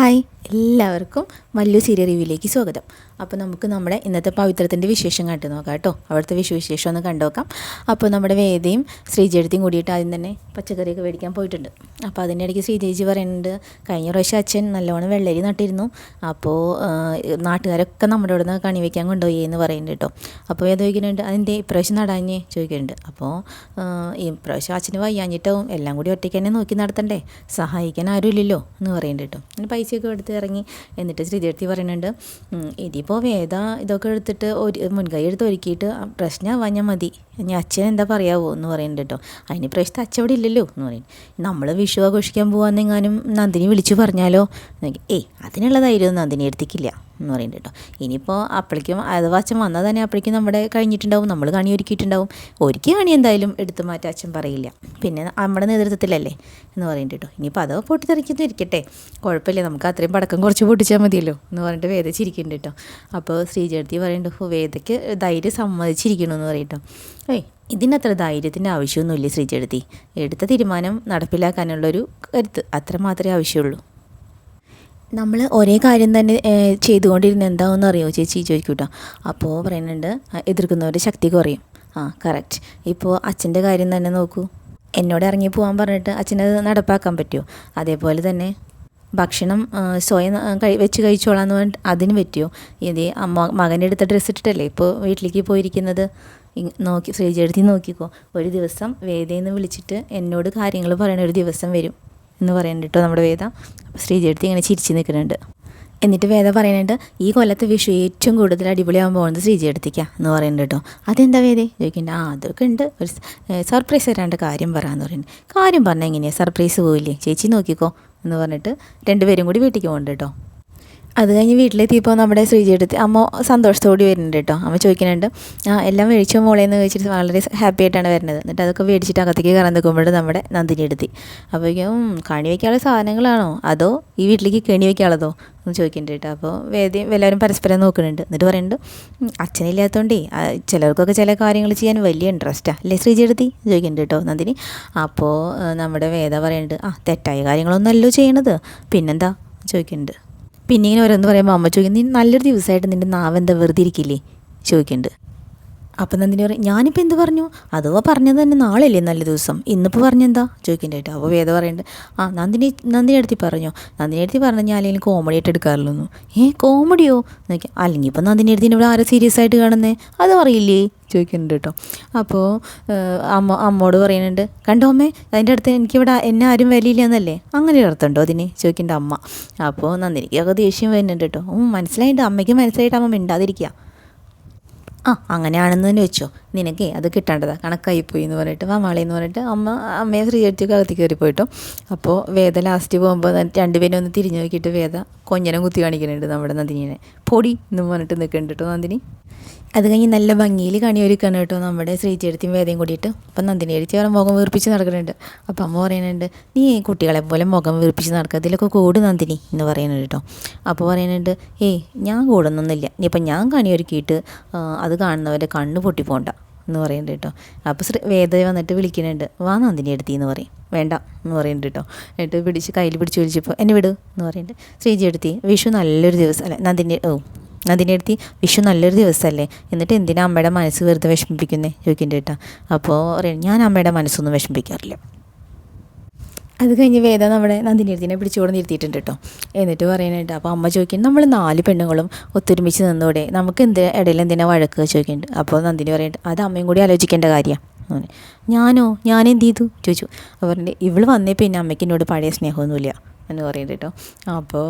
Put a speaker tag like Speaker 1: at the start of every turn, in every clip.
Speaker 1: Hi. എല്ലാവർക്കും Mallu serial റിവ്യൂയിലേക്ക് സ്വാഗതം. അപ്പോൾ നമുക്ക് നമ്മുടെ ഇന്നത്തെ പവിത്രത്തിന്റെ വിശേഷം കണ്ടു നോക്കാം കേട്ടോ. അവിടുത്തെ വിശേഷം ഒന്ന് കണ്ടു നോക്കാം. അപ്പോൾ നമ്മുടെ വേദയും ശ്രീജേടത്തിയും കൂടിയിട്ട് ആദ്യം തന്നെ പച്ചക്കറിയൊക്കെ മേടിക്കാൻ പോയിട്ടുണ്ട്. അപ്പോൾ അതിന്റെ ഇടയ്ക്ക് ശ്രീജേജി പറയുന്നുണ്ട് കഴിഞ്ഞ പ്രാവശ്യം അച്ഛൻ നല്ലോണം വെള്ളരി നട്ടിരുന്നു. അപ്പോൾ നാട്ടുകാരൊക്കെ നമ്മുടെ ഇവിടെ നിന്ന് കണി വയ്ക്കാൻ കൊണ്ടുപോയി എന്ന് പറയുന്നുണ്ട് കേട്ടോ. അപ്പോൾ വേദ ചോദിക്കുന്നുണ്ട് അതിന്റെ ഇപ്രാവശ്യം നടാഞ്ഞേ? ചോദിക്കുന്നുണ്ട്. അപ്പോൾ ഈ പ്രാവശ്യം അച്ഛന് വയ്യാഞ്ഞിട്ടാവും. എല്ലാം കൂടി ഒറ്റയ്ക്ക് തന്നെ നോക്കി നടത്തണ്ടേ? സഹായിക്കാൻ ആരുമില്ലല്ലോ എന്ന് പറയുന്നുണ്ട് കേട്ടോ. പൈസയൊക്കെ എടുത്ത് ഇറങ്ങി. എന്നിട്ട് ശ്രീജേർത്തി പറയുന്നുണ്ട് "ഉം, ഇതിപ്പോൾ വേദ ഇതൊക്കെ എടുത്തിട്ട് ഒരു മുൻകൈ എടുത്ത് ഒരുക്കിയിട്ട് പ്രശ്നമാവാഞ്ഞാൽ മതി. ഇനി അച്ഛൻ എന്താ പറയാവോ? എന്ന് പറയുന്നുണ്ട് കേട്ടോ. അതിന് പ്രശ്നത്തെ അച്ഛൻ ഇവിടെ ഇല്ലല്ലോ? എന്ന് പറയും നമ്മൾ വിഷു ആഘോഷിക്കാൻ പോകാന്നെങ്ങാനും നന്ദിനി വിളിച്ചു പറഞ്ഞാലോ? ഏയ് അതിനുള്ള ധൈര്യം നന്ദിനി എടുത്തിക്കില്ല. എന്ന് പറയുന്നുണ്ട് കേട്ടോ. ഇനിയിപ്പോൾ അപ്പോഴേക്കും അച്ഛൻ വന്നാൽ തന്നെ അപ്പോഴേക്കും നമ്മുടെ കഴിഞ്ഞിട്ടുണ്ടാവും നമ്മൾ കണി ഒരുക്കിയിട്ടുണ്ടാവും. ഒരുക്കി കണി എന്തായാലും എടുത്തു മാറ്റാൻ അച്ഛൻ പറയില്ല. പിന്നെ നമ്മുടെ നേതൃത്വത്തിലല്ലേ എന്ന് പറയുന്നുണ്ട് കേട്ടോ. ഇനിയിപ്പോൾ അതോ പൊട്ടിത്തെറിക്കുന്നു ഇരിക്കട്ടെ കുഴപ്പമില്ല നമുക്ക് അത്രയും പടക്കം കുറച്ച് പൊട്ടിച്ചാൽ മതിയല്ലോ എന്ന് പറഞ്ഞിട്ട് വേദ ചിരിക്കുന്നുണ്ട് കേട്ടോ. അപ്പോൾ ശ്രീജേർത്തി പറയുന്നുണ്ട് "ഓ, വേദയ്ക്ക് ധൈര്യം സമ്മതിച്ചിരിക്കണമെന്ന് എന്ന് പറയും കേട്ടോ. ഏയ് ഇതിനത്ര ധൈര്യത്തിന്റെ ആവശ്യമൊന്നുമില്ല ശ്രീജേർത്തി എടുത്ത തീരുമാനം നടപ്പിലാക്കാനുള്ളൊരു കരുത്ത് അത്ര മാത്രമേ ആവശ്യമുള്ളൂ. നമ്മൾ ഒരേ കാര്യം തന്നെ ചെയ്തുകൊണ്ടിരുന്ന എന്താണെന്ന് അറിയോ ചേച്ചി? ചോദിക്കൂട്ടോ. കേട്ടോ അപ്പോൾ പറയുന്നുണ്ട് എതിർക്കുന്നവരുടെ ശക്തി കുറയും. ആ കറക്റ്റ് ഇപ്പോൾ അച്ഛന്റെ കാര്യം തന്നെ നോക്കൂ. എന്നോട് ഇറങ്ങി പോകാൻ പറഞ്ഞിട്ട് അച്ഛനത് നടപ്പാക്കാൻ പറ്റുമോ? അതേപോലെ തന്നെ ഭക്ഷണം സ്വയം കഴി വെച്ച് കഴിച്ചോളാന്ന് പറഞ്ഞിട്ട് അതിന് പറ്റുമോ? ഇത് അമ്മ മകന്റെ അടുത്ത ഡ്രസ്സ് ഇട്ടിട്ടല്ലേ ഇപ്പോൾ വീട്ടിലേക്ക് പോയിരിക്കുന്നത്? നോക്കി നോക്കി ശ്രീജെടുത്തി നോക്കിക്കോ. ഒരു ദിവസം വേദയെന്ന് വിളിച്ചിട്ട് എന്നോട് കാര്യങ്ങൾ പറയണ ഒരു ദിവസം വരും. എന്ന് പറയുന്നുണ്ട് കേട്ടോ നമ്മുടെ വേദ. അപ്പോൾ ശ്രീജയെടുത്ത് ഇങ്ങനെ ചിരിച്ച് നിൽക്കുന്നുണ്ട്. എന്നിട്ട് വേദ പറയുന്നുണ്ട് ഈ കൊല്ലത്തെ വിഷു ഏറ്റവും കൂടുതൽ അടിപൊളിയാകാൻ പോകുന്നത് ശ്രീജയെടുത്തിക്കാ എന്ന് പറയുന്നുണ്ട് കേട്ടോ. അതെന്താ വേദേ? ചോദിക്കുന്നുണ്ട് ആ അതൊക്കെ ഉണ്ട്. ഒരു സർപ്രൈസ് തരാണ്ട് കാര്യം പറയാമെന്ന് പറയുന്നുണ്ട്. കാര്യം പറഞ്ഞാൽ എങ്ങനെയാണ് സർപ്രൈസ് പോയില്ലേ ചേച്ചി നോക്കിക്കോ എന്ന് പറഞ്ഞിട്ട് രണ്ടുപേരും കൂടി വീട്ടിലേക്ക് പോകുന്നുണ്ട് കേട്ടോ. അത് കഴിഞ്ഞ് വീട്ടിലെത്തിയപ്പോൾ നമ്മുടെ ശ്രീജിയെടുത്ത് അമ്മ സന്തോഷത്തോടെ വരുന്നുണ്ട് കേട്ടോ. അമ്മ ചോദിക്കുന്നുണ്ട് ആ എല്ലാം മേടിച്ചു മോളെ? എന്ന് ചോദിച്ചിട്ട് വളരെ ഹാപ്പി ആയിട്ടാണ് വരുന്നത്. എന്നിട്ട് അതൊക്കെ മേടിച്ചിട്ട് അകത്തേക്ക് കയറാൻ നിൽക്കുമ്പോൾ നമ്മുടെ നന്ദിനി എടുത്തി അപ്പോഴേക്കും "ഉം, കണി വയ്ക്കാനുള്ള സാധനങ്ങളാണോ? അതോ ഈ വീട്ടിലേക്ക് കെണി വയ്ക്കാനുള്ളതോ എന്ന് ചോദിക്കുന്നുണ്ട് കേട്ടോ. അപ്പോൾ വേദി എല്ലാവരും പരസ്പരം നോക്കുന്നുണ്ട്. എന്നിട്ട് പറയുന്നുണ്ട് "ഉം, അച്ഛനില്ലാത്തതുകൊണ്ടേ ചിലർക്കൊക്കെ ചില കാര്യങ്ങൾ ചെയ്യാൻ വലിയ ഇൻട്രസ്റ്റാണ് അല്ലേ ശ്രീജിയെടുത്തി ചോദിക്കുന്നുണ്ട് കേട്ടോ നന്ദിനി. അപ്പോൾ നമ്മുടെ വേദ പറയുന്നുണ്ട് ആ തെറ്റായ കാര്യങ്ങളൊന്നല്ലോ ചെയ്യണത്. പിന്നെന്താ? ചോദിക്കുന്നുണ്ട്. പിന്നെ ഇങ്ങനെ ഓരോന്ന് പറയുമ്പോൾ അമ്മ ചോദിക്കും നീ നല്ലൊരു ദിവസമായിട്ട് നിന്റെ നാവെന്താ വെറുതെ ഇരിക്കില്ലേ? ചോദിക്കുന്നുണ്ട്. അപ്പം നന്ദിനി പറയും ഞാനിപ്പോൾ എന്ത് പറഞ്ഞു? അഥവാ പറഞ്ഞത് തന്നെ നാളെയല്ലേ നല്ല ദിവസം? ഇന്നിപ്പോൾ പറഞ്ഞെന്താ? ചോദിക്കണ്ടായിട്ട് അപ്പോൾ വേദ പറയുന്നുണ്ട് ആ നന്ദിനി നന്ദിനി അടുത്തി പറഞ്ഞോ. നന്ദിനി അടുത്തി പറഞ്ഞു ഞാൻ അല്ലെങ്കിൽ കോമഡി ആയിട്ട് എടുക്കാറുള്ളൂ ഏ കോമഡിയോ നോക്കിയാൽ അല്ലെങ്കിൽ ഇപ്പം നന്ദിനി അടുത്തിന് ഇവിടെ ആരെ സീരിയസ് ആയിട്ട് കാണുന്നേ? അത് അറിയില്ലേ ചോദിക്കുന്നുണ്ട് കേട്ടോ. അപ്പോൾ അമ്മ അമ്മോട് പറയുന്നുണ്ട് കണ്ടോ അമ്മേ അതിന്റെ അടുത്ത് എനിക്കിവിടെ എന്നെ ആരും വിലയില്ല എന്നല്ലേ? അങ്ങനെ അർത്ഥമുണ്ടോ അതിന്? ചോദിക്കുന്നുണ്ട് അമ്മ. അപ്പോൾ നന്ദിനിക്കൊക്കെ ദേഷ്യം വരുന്നുണ്ട് കേട്ടോ. മനസ്സിലായിട്ട് അമ്മയ്ക്ക് മനസ്സിലായിട്ട് അമ്മ മിണ്ടാതിരിക്കുക ആ അങ്ങനെയാണെന്ന് തന്നെ വെച്ചോ. നിനക്കേ അത് കിട്ടേണ്ടതാ. കണക്കായി പോയി എന്ന് പറഞ്ഞിട്ട്. വാ മാളി എന്ന് പറഞ്ഞിട്ട് അമ്മ അമ്മയെ ശ്രീചേച്ചിയൊക്കെ അകത്ത് കയറി പോയിട്ടോ. അപ്പോൾ വേദ ലാസ്റ്റ് പോകുമ്പോൾ രണ്ടുപേരും ഒന്ന് തിരിഞ്ഞു നോക്കിയിട്ട് വേദ കൊഞ്ഞനം കുത്തി കാണിക്കുന്നുണ്ട് നമ്മുടെ നന്ദിനിനെ. പൊടി എന്ന് പറഞ്ഞിട്ട് നിൽക്കുന്നുണ്ട് കേട്ടോ നന്ദിനി. അത് കഴിഞ്ഞ് നല്ല ഭംഗിയിൽ കണി ഒരുക്കാണ് കേട്ടോ നമ്മുടെ ശ്രീചേടത്തിയും വേദയും കൂടിയിട്ട്. അപ്പം നന്ദിനി ചേച്ചി അവരെ മുഖം വീർപ്പിച്ച് നടക്കുന്നുണ്ട്. അപ്പം അമ്മ പറയുന്നുണ്ട് നീ കുട്ടികളെ പോലെ മുഖം വീർപ്പിച്ച് നടക്കുക ഇതിലൊക്കെ കൂട് നന്ദിനി എന്ന് പറയുന്നുണ്ട് കേട്ടോ. അപ്പോൾ പറയുന്നുണ്ട് ഏയ് ഞാൻ കൂടുന്നൊന്നുമില്ല. ഇനിയിപ്പം ഞാൻ കണി ഒരുക്കിയിട്ട് അത് കാണുന്നവരെ കണ്ണ് പൊട്ടിപ്പോണ്ട എന്ന് പറയുന്നുണ്ട് കേട്ടോ. അപ്പോൾ ശ്രീ വേദ വന്നിട്ട് വിളിക്കുന്നുണ്ട് വാ നന്ദിനി എടുത്തി എന്ന് പറയും. വേണ്ട എന്ന് പറയുന്നുണ്ട് കേട്ടോ. എന്നിട്ട് പിടിച്ച് കയ്യിൽ പിടിച്ച് വിളിച്ചപ്പോൾ എന്നെ വിട് എന്ന് പറയുന്നുണ്ട്. ശ്രീജി എടുത്തി വിഷു നല്ലൊരു ദിവസം അല്ല നന്ദിനി ഓ നന്ദിനി എടുത്തി വിഷു നല്ലൊരു ദിവസമല്ലേ എന്നിട്ട് എന്തിനാ അമ്മയുടെ മനസ്സ് വെറുതെ വിഷമിപ്പിക്കുന്നേ? ചോദിക്കേണ്ട കേട്ടോ. അപ്പോൾ ഞാൻ അമ്മയുടെ മനസ്സൊന്നും വിഷമിപ്പിക്കാറില്ല. അത് കഴിഞ്ഞ് വേദ നമ്മുടെ നന്ദിനിരുത്തിനെ പിടിച്ചുകൊണ്ട് നിർത്തിയിട്ടുണ്ട് കേട്ടോ. എന്നിട്ട് പറയുന്നുണ്ട് അപ്പോൾ അമ്മ ചോദിക്കും നമ്മൾ നാല് പെണ്ണുങ്ങളും ഒത്തൊരുമിച്ച് നിന്നോടെ നമുക്ക് എന്ത് ഇടയിൽ എന്തിനാ വഴക്ക്? ചോദിക്കുന്നുണ്ട് അപ്പോൾ നന്ദിനി പറയുന്നുണ്ട് അത് അമ്മയും കൂടി ആലോചിക്കേണ്ട കാര്യമാണ് ഞാനോ? ഞാൻ എന്ത് ചെയ്തു? ചോദിച്ചു. അപ്പോൾ പറഞ്ഞിട്ട് ഇവൾ വന്നേ പിന്നെ അമ്മയ്ക്ക് എന്നോട് പഴയ സ്നേഹമൊന്നുമില്ല. എന്ന് പറയുന്നത് കേട്ടോ. അപ്പോൾ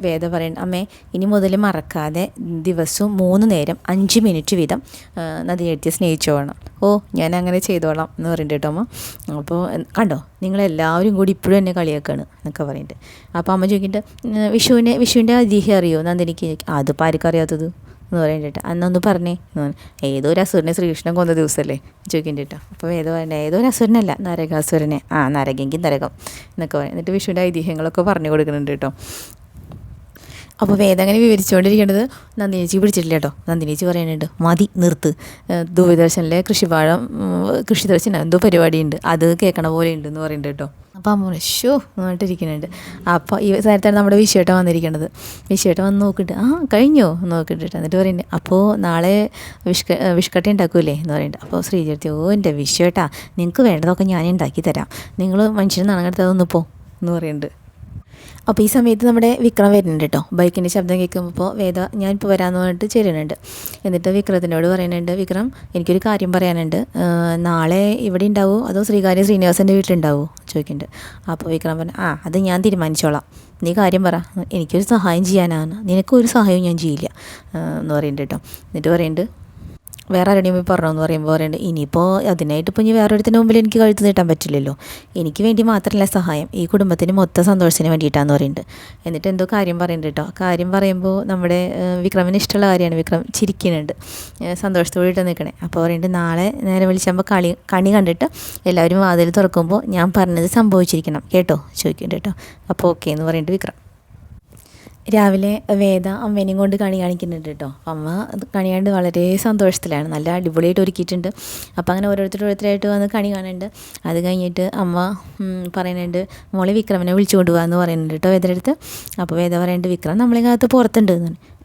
Speaker 1: വേദ പറയുന്നത് അമ്മേ ഇനി മുതൽ മറക്കാതെ ദിവസവും മൂന്ന് നേരം അഞ്ച് മിനിറ്റ് വീതം ആ, നദിയെഴുത്തി സ്നേഹിച്ചോളണം ഓ ഞാൻ അങ്ങനെ ചെയ്തോളാം എന്ന് പറയുന്നുണ്ട് കേട്ടോ അമ്മ. അപ്പോൾ കണ്ടോ നിങ്ങളെല്ലാവരും കൂടി ഇപ്പോഴും എന്നെ കളിയാക്കാണ് എന്നൊക്കെ പറയുന്നുണ്ട്. അപ്പോൾ അമ്മ ചോദിക്കുന്നുണ്ട് "ഉം, വിഷുവിനെ വിഷുവിന്റെ ഐതിഹ്യം അറിയോ? നന്ദിനിക്ക് അതിപ്പോൾ ആർക്കും അറിയാത്തത് എന്ന് പറയേണ്ടിട്ട് അന്നൊന്ന് പറഞ്ഞേ. എന്ന് പറഞ്ഞു. ഏതോ ഒരു അസുരനെ ശ്രീകൃഷ്ണൻ കൊന്ന ദിവസമല്ലേ ചോദിക്കുന്നുണ്ട് കേട്ടോ അപ്പോൾ ഏതോ പറഞ്ഞേ ഏതോ ഒരു അസുരനല്ല നരകാസുരനെ. ആ നരകെങ്കിൽ നരകം എന്നൊക്കെ പറയും. എന്നിട്ട് വിഷുവിന്റെ ഐതിഹ്യങ്ങളൊക്കെ പറഞ്ഞു കൊടുക്കുന്നുണ്ട് കേട്ടോ. അപ്പോൾ വേദം അങ്ങനെ വിവരിച്ചുകൊണ്ടിരിക്കേണ്ടത് നന്ദിനേച്ചി പിടിച്ചിട്ടില്ല കേട്ടോ. നന്ദിനേച്ചി പറയാനുണ്ട് മതി നിർത്ത്. ദൂരദർശനിലെ കൃഷിപാഠം ഉം, കൃഷിദർശന എന്തോ പരിപാടിയുണ്ട്. അത് കേൾക്കണ പോലെ ഉണ്ടെന്ന് പറയുന്നുണ്ട് കേട്ടോ. അപ്പോൾ അമ്മ ഷോ എന്നിട്ടിരിക്കുന്നുണ്ട് അപ്പോൾ ഈ നേരത്താണ് നമ്മുടെ വിഷയട്ട വന്നിരിക്കുന്നത്. വിഷയട്ട വന്ന് നോക്കിയിട്ട് ആ കഴിഞ്ഞോ? നോക്കിയിട്ട് എന്നിട്ട് പറയുന്നുണ്ട് അപ്പോൾ നാളെ വിഷ്ക വിഷ്കട്ട ഉണ്ടാക്കൂലേ? എന്ന് പറയുന്നുണ്ട്. അപ്പോൾ ശ്രീചേർത്തി ഓ എന്റെ വിഷയട്ടാ നിങ്ങൾക്ക് വേണ്ടതൊക്കെ ഞാൻ ഉണ്ടാക്കി തരാം. നിങ്ങൾ മനുഷ്യനെ നനങ്ങെടുത്തതൊന്ന് പോ എന്ന് പറയുന്നുണ്ട്. അപ്പോൾ ഈ സമയത്ത് നമ്മുടെ വിക്രം വരുന്നുണ്ട് കേട്ടോ. ബൈക്കിന്റെ ശബ്ദം കേൾക്കുമ്പോൾ വേദ ഞാൻ ഇപ്പോൾ വരാമെന്ന് പറഞ്ഞിട്ട് ചേരുന്നുണ്ട് എന്നിട്ട് വിക്രത്തിനോട് പറയുന്നുണ്ട് വിക്രം എനിക്കൊരു കാര്യം പറയാനുണ്ട്. നാളെ ഇവിടെ ഉണ്ടാവുമോ അതോ ശ്രീകാര്യ ശ്രീനിവാസന്റെ വീട്ടിലുണ്ടാവുമോ ചോദിക്കുന്നുണ്ട്. അപ്പോൾ വിക്രം പറഞ്ഞു ആ അത് ഞാൻ തീരുമാനിച്ചോളാം. നീ കാര്യം പറ. എനിക്കൊരു സഹായം ചെയ്യാനാണ്. നിനക്കൊരു സഹായവും ഞാൻ ചെയ്യില്ല എന്ന് പറയുന്നുണ്ട് കേട്ടോ. എന്നിട്ട് പറയുന്നുണ്ട് വേറെ ആരുടെയും പോയി പറഞ്ഞോന്ന് പറയുമ്പോൾ പറയുന്നത് ഇനിയിപ്പോൾ അതിനായിട്ട് ഇപ്പോൾ ഇനി വേറെ ഒരുത്തിന്റെ മുമ്പിൽ എനിക്ക് കഴുത്ത് നീട്ടാൻ പറ്റില്ലല്ലോ. എനിക്ക് വേണ്ടി മാത്രമല്ല സഹായം. ഈ കുടുംബത്തിന് മൊത്തം സന്തോഷത്തിന് വേണ്ടിയിട്ടാന്ന് പറയുന്നുണ്ട് എന്നിട്ട് എന്തോ കാര്യം പറയുന്നുണ്ട് കേട്ടോ കാര്യം പറയുമ്പോൾ നമ്മുടെ വിക്രമിന് ഇഷ്ടമുള്ള കാര്യമാണ്. വിക്രം ചിരിക്കുന്നുണ്ട്. സന്തോഷത്തോടെ നിൽക്കണേ അപ്പോൾ പറയുന്നുണ്ട് നാളെ നേരെ വിളിച്ചപ്പോൾ കളി കണി കണ്ടിട്ട് എല്ലാവരും വാതിൽ തുറക്കുമ്പോൾ ഞാൻ പറഞ്ഞത് സംഭവിച്ചിരിക്കണം. കേട്ടോ? ചോദിക്കുന്നുണ്ട് കേട്ടോ അപ്പോൾ ഓക്കെ എന്ന് പറയുന്നുണ്ട് വിക്രം. രാവിലെ വേദ അമ്മേനെയും കൊണ്ട് കണി കാണിക്കുന്നുണ്ട് കേട്ടോ അമ്മ അത് കണി വളരെ സന്തോഷത്തിലാണ്. നല്ല അടിപൊളിയായിട്ട് ഒരുക്കിയിട്ടുണ്ട്. അപ്പം അങ്ങനെ ഓരോരുത്തർ ഓരോരുത്തരായിട്ട് വന്ന് കണി കാണുന്നുണ്ട് അത് കഴിഞ്ഞിട്ട് അമ്മ പറയുന്നുണ്ട് മോളെ വിക്രമനെ വിളിച്ചു കൊണ്ടുപോകാമെന്ന് പറയുന്നുണ്ട് കേട്ടോ വേദയുടെ അടുത്ത് അപ്പോൾ വേദ പറയുന്നുണ്ട് വിക്രം നമ്മളെ കാലത്ത് പുറത്തുണ്ട്.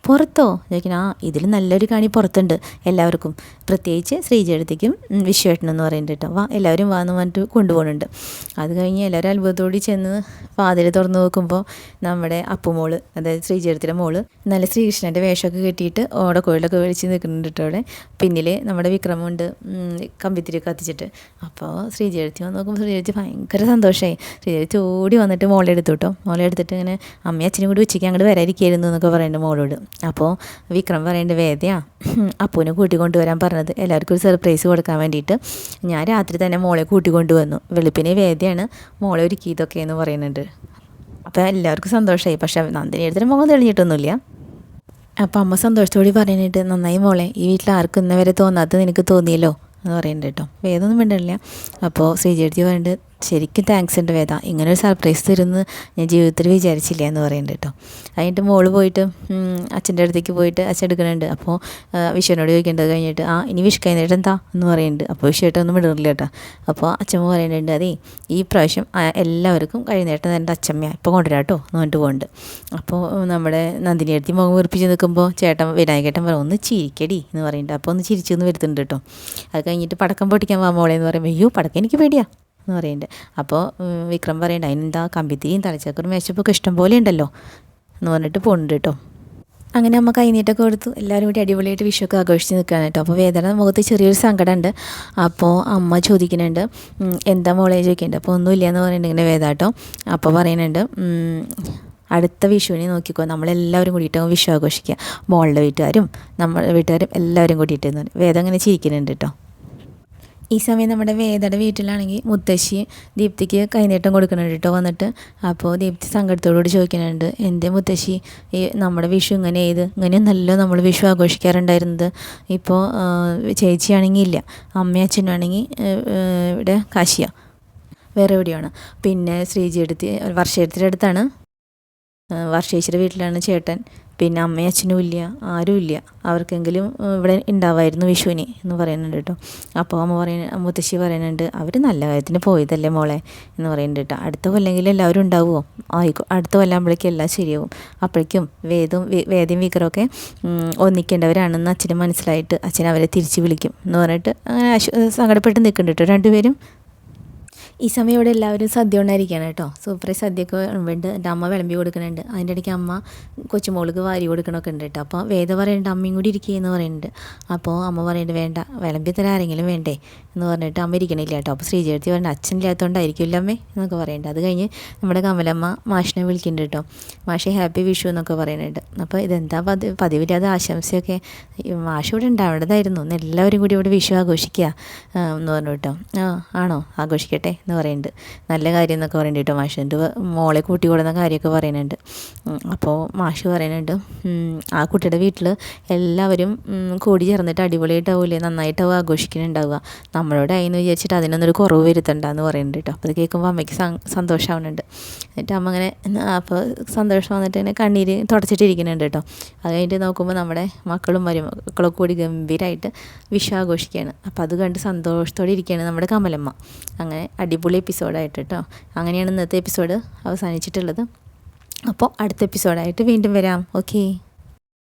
Speaker 1: പുറത്തോ? ചോദിക്കണം ആ ഇതിൽ നല്ലൊരു കണി പുറത്തുണ്ട്. എല്ലാവർക്കും. പ്രത്യേകിച്ച് ശ്രീജയടുത്തേക്കും വിശ്വേട്ടനെന്ന് പറയുന്നുണ്ട് കേട്ടോ. വാ എല്ലാവരും വാ എന്ന് പറഞ്ഞിട്ട് കൊണ്ടുപോകുന്നുണ്ട്. അത് കഴിഞ്ഞ് എല്ലാവരും അത്ഭുതത്തോടി ചെന്ന് വാതിൽ തുറന്ന് നോക്കുമ്പോൾ നമ്മുടെ അപ്പുമോൾ അതായത് ശ്രീജയത്തിന്റെ മോൾ നല്ല ശ്രീകൃഷ്ണന്റെ വേഷമൊക്കെ കെട്ടിയിട്ട് ഓടക്കോഴിലൊക്കെ വിളിച്ച് നിൽക്കുന്നുണ്ട് കേട്ടോ അവിടെ. പിന്നിൽ നമ്മുടെ വിക്രമുണ്ട് കമ്പിത്തിരി കത്തിച്ചിട്ട്. അപ്പോൾ ശ്രീജയത്തി വന്ന് നോക്കുമ്പോൾ ശ്രീജയത്തി ഭയങ്കര സന്തോഷമായി ശ്രീജയത്തി ഓടി വന്നിട്ട് മോളെ എടുത്തു കേട്ടോ. മോളെ എടുത്തിട്ട് ഇങ്ങനെ അമ്മയും അച്ഛനും കൂടി ഉച്ചയ്ക്ക് അങ്ങോട്ട് വരാതിരിക്കായിരുന്നു എന്നൊക്കെ പറയുന്നുണ്ട് മോളോട്. അപ്പോൾ വിക്രം പറയേണ്ട വേദയാ. അപ്പൂനെ കൂട്ടിക്കൊണ്ടുവരാൻ പറഞ്ഞത് എല്ലാവർക്കും ഒരു സർപ്രൈസ് കൊടുക്കാൻ വേണ്ടിയിട്ട്. ഞാൻ രാത്രി തന്നെ മോളെ കൂട്ടിക്കൊണ്ടുവന്നു. വെളുപ്പിനെ വേദയാണ് മോളെ ഒരുക്കിയതൊക്കെ എന്ന് പറയുന്നുണ്ട്. അപ്പോൾ എല്ലാവർക്കും സന്തോഷമായി പക്ഷേ നന്ദിനി എടുത്തിട്ട് മുഖം തെളിഞ്ഞിട്ടൊന്നുമില്ല. അപ്പോൾ അമ്മ സന്തോഷത്തോടെ പറയാനായിട്ട് നന്നായി മോളെ ഈ വീട്ടിൽ ആർക്കും ഇന്നവരെ തോന്നാത്തത് നിനക്ക് തോന്നിയല്ലോ എന്ന് പറയുന്നുണ്ട് കേട്ടോ. വേദമൊന്നും വേണ്ടില്ല അപ്പോൾ ശ്രീജേട്ടി പറയുന്നുണ്ട് ശരിക്കും താങ്ക്സ് ഉണ്ട് വേദ. ഇങ്ങനൊരു സർപ്രൈസ് തരുമെന്ന് ഞാൻ ജീവിതത്തിൽ വിചാരിച്ചില്ല എന്ന് പറയുന്നുണ്ട് കേട്ടോ അതിന്റെ മോൾ പോയിട്ട് അച്ഛന്റെ അടുത്തേക്ക് പോയിട്ട് അച്ഛൻ എടുക്കുന്നുണ്ട് അപ്പോൾ വിഷുവിനോട് ചോദിക്കേണ്ടത് കഴിഞ്ഞിട്ട് ആ ഇനി വിഷു കഴിഞ്ഞിട്ട് എന്താ എന്ന് പറയുന്നുണ്ട് അപ്പോൾ വിഷുവായിട്ടൊന്നും വിടറില്ല കേട്ടോ അപ്പോൾ അച്ഛമ്മ പറയുന്നുണ്ട് അതേ ഈ പ്രാവശ്യം എല്ലാവർക്കും കഴിഞ്ഞിട്ട് എന്റെ അച്ഛമ്മ ഇപ്പോൾ കൊണ്ടുവരാം കേട്ടോ എന്ന് പറഞ്ഞിട്ട് പോകുന്നുണ്ട് അപ്പോൾ നമ്മുടെ നന്ദിനി അടുത്ത് മുഖം വീർപ്പിച്ച് നിൽക്കുമ്പോൾ ചേട്ടൻ വിനായകേട്ടൻ പറയും ഒന്ന് ചിരിക്കടി എന്ന് പറയുന്നുണ്ട് അപ്പോൾ ഒന്ന് ചിരിച്ചെന്ന് വരുത്തുന്നുണ്ട് കേട്ടോ അത് കഴിഞ്ഞിട്ട് പടക്കം പൊട്ടിക്കാൻ വാ മോളെ എന്ന് പറയുമ്പോൾ അയ്യോ പടക്കം എനിക്ക് പേടിയാ. എന്ന് പറയുന്നുണ്ട്. അപ്പോൾ വിക്രം പറയുന്നുണ്ട് അതിനെന്താ കമ്പിത്തിരിയും തലച്ചക്കറും മേശപ്പൊക്കെ ഇഷ്ടം പോലെ ഉണ്ടല്ലോ എന്ന് പറഞ്ഞിട്ട് പോകുന്നുണ്ട് കേട്ടോ അങ്ങനെ അമ്മ കൈനീട്ടൊക്കെ കൊടുത്തു. എല്ലാവരും കൂടി അടിപൊളിയായിട്ട് വിഷുവൊക്കെ ആഘോഷിച്ച് നിൽക്കുകയാണ് കേട്ടോ അപ്പോൾ വേദന മുഖത്ത് ചെറിയൊരു സങ്കടമുണ്ട്. അപ്പോൾ അമ്മ ചോദിക്കുന്നുണ്ട് എന്താ മോളെ? ചോദിക്കുന്നുണ്ട്. അപ്പോൾ ഒന്നുമില്ല എന്ന് പറയുന്നുണ്ട് ഇങ്ങനെ വേദ കേട്ടോ അപ്പോൾ പറയുന്നുണ്ട് അടുത്ത വിഷുവിനെ നോക്കിക്കോ. നമ്മളെല്ലാവരും കൂടിയിട്ട് വിഷു ആഘോഷിക്കുക. മോളുടെ വീട്ടുകാരും നമ്മുടെ വീട്ടുകാരും എല്ലാവരും കൂടിയിട്ട്. വേദം അങ്ങനെ ചിരിക്കുന്നുണ്ട് കേട്ടോ ഈ സമയം നമ്മുടെ വേദയുടെ വീട്ടിലാണെങ്കിൽ മുത്തശ്ശി ദീപ്തിക്ക് കൈനീട്ടം കൊടുക്കുന്നുണ്ട് കേട്ടോ വന്നിട്ട്. അപ്പോൾ ദീപ്തി സങ്കടത്തോടുകൂടി ചോദിക്കുന്നുണ്ട് എന്റെ മുത്തശ്ശി ഈ നമ്മുടെ വിഷു ഇങ്ങനെ ചെയ്ത് ഇങ്ങനെയൊന്നല്ലോ നമ്മൾ വിഷു ആഘോഷിക്കാറുണ്ടായിരുന്നത്. ഇപ്പോൾ ചേച്ചിയാണെങ്കിൽ ഇല്ല അമ്മയും അച്ഛനാണെങ്കിൽ ഇവിടെ കാശിയ വേറെ എവിടെയാണ്. പിന്നെ ശ്രീജിയെടുത്ത് വർഷയെടുത്തിന്റെ അടുത്താണ്. വർഷേശ്വര വീട്ടിലാണ് ചേട്ടൻ. പിന്നെ അമ്മയും അച്ഛനും ഇല്ല ആരും ഇല്ല. അവർക്കെങ്കിലും ഇവിടെ ഉണ്ടാവായിരുന്നു വിഷുവിന് എന്ന് പറയുന്നുണ്ട് കേട്ടോ. അപ്പോൾ അമ്മ പറയുന്ന മുത്തശ്ശി പറയുന്നുണ്ട് അവർ നല്ല കാര്യത്തിന് പോയതല്ലേ മോളെ? എന്ന് പറയുന്നുണ്ട് കേട്ടോ. അടുത്ത കൊല്ലെങ്കിലും എല്ലാവരും ഉണ്ടാവുമോ ആയിക്കോ അടുത്ത കൊല്ലാകുമ്പോഴേക്കും എല്ലാം ശരിയാവും. അപ്പോഴേക്കും വേദവും വേദയും വിക്രമൊക്കെ ഒന്നിക്കേണ്ടവരാണെന്ന് അച്ഛന് മനസ്സിലായിട്ട് അച്ഛൻ അവരെ തിരിച്ച് വിളിക്കും. എന്ന് പറഞ്ഞിട്ട് അങ്ങനെ സങ്കടപ്പെട്ട് നിൽക്കുന്നുണ്ട് കേട്ടോ. രണ്ടുപേരും ഈ സമയം ഇവിടെ എല്ലാവരും സദ്യ ഉണ്ടായിരിക്കുകയാണ് കേട്ടോ. സൂപ്പറായി സദ്യയൊക്കെ ഉണ്ട്. എന്റെ അമ്മ വിളമ്പി കൊടുക്കുന്നുണ്ട്. അതിന്റെ ഇടയ്ക്ക് അമ്മ കൊച്ചുമോൾക്ക് വാരി കൊടുക്കണമൊക്കെ ഉണ്ട് കേട്ടോ. അപ്പോൾ വേദ പറയുന്നുണ്ട് അമ്മയും കൂടി ഇരിക്കുകയെന്ന് പറയുന്നുണ്ട് അപ്പോൾ അമ്മ പറയുന്നുണ്ട് വേണ്ട വിളമ്പി തരാൻ ആരെങ്കിലും വേണ്ടേ? എന്ന് പറഞ്ഞിട്ട് അമ്മ ഇരിക്കണില്ല കേട്ടോ. അപ്പോൾ ശ്രീജയത്തി പറയുന്നത് അച്ഛനില്ലാത്തതുകൊണ്ടായിരിക്കില്ല അമ്മേ എന്നൊക്കെ പറയുന്നുണ്ട് അത് കഴിഞ്ഞ് നമ്മുടെ കമലമ്മ മാഷിനെ വിളിക്കുന്നുണ്ട് കേട്ടോ. മാഷെ ഹാപ്പി വിഷു എന്നൊക്കെ പറയുന്നുണ്ട്. അപ്പോൾ ഇതെന്താ പതി പതിവില്ലാതെ ആശംസയൊക്കെ മാഷ ഇവിടെ ഉണ്ടാവേണ്ടതായിരുന്നു. എല്ലാവരും കൂടി ഇവിടെ വിഷു ആഘോഷിക്കുക എന്ന് പറഞ്ഞു കേട്ടോ. ആണോ? ആഘോഷിക്കട്ടെ എന്ന് എന്ന് പറയുന്നുണ്ട്. നല്ല കാര്യം എന്നൊക്കെ പറയുന്നുണ്ട് കേട്ടോ മാഷ്. എന്റെ മോളെ കൂട്ടി കൂടുന്ന കാര്യമൊക്കെ പറയുന്നുണ്ട്. അപ്പോൾ മാഷ് പറയുന്നുണ്ട് ആ കുട്ടിയുടെ വീട്ടിൽ എല്ലാവരും കൂടി ചേർന്നിട്ട് അടിപൊളിയായിട്ടാവില്ലേ നന്നായിട്ടാവും ആഘോഷിക്കുന്നുണ്ടാവുക. നമ്മളോട് അതിന് വിചാരിച്ചിട്ട് അതിനൊന്നൊരു കുറവ് വരുത്തണ്ടെന്ന് പറയുന്നുണ്ട് കേട്ടോ. അപ്പോൾ അത് കേൾക്കുമ്പോൾ അമ്മയ്ക്ക് സന്തോഷമാവുന്നുണ്ട്. എന്നിട്ട് അമ്മ അങ്ങനെ അപ്പോൾ സന്തോഷം വന്നിട്ട് ഇങ്ങനെ കണ്ണീര് തുടച്ചിട്ടിരിക്കുന്നുണ്ട് കേട്ടോ. അത് കഴിഞ്ഞിട്ട് നോക്കുമ്പോൾ നമ്മുടെ മക്കളും മരുമക്കളൊക്കെ കൂടി ഗംഭീരമായിട്ട് വിഷു ആഘോഷിക്കുകയാണ്. അപ്പോൾ അത് കണ്ട് സന്തോഷത്തോടെ ഇരിക്കുകയാണ് നമ്മുടെ കമലമ്മ. അങ്ങനെ അടിപൊളി എപ്പിസോഡായിട്ട് കേട്ടോ അങ്ങനെയാണ് ഇന്നത്തെ എപ്പിസോഡ് അവസാനിച്ചിട്ടുള്ളത്. അപ്പോൾ അടുത്ത എപ്പിസോഡായിട്ട് വീണ്ടും വരാം. ഓക്കേ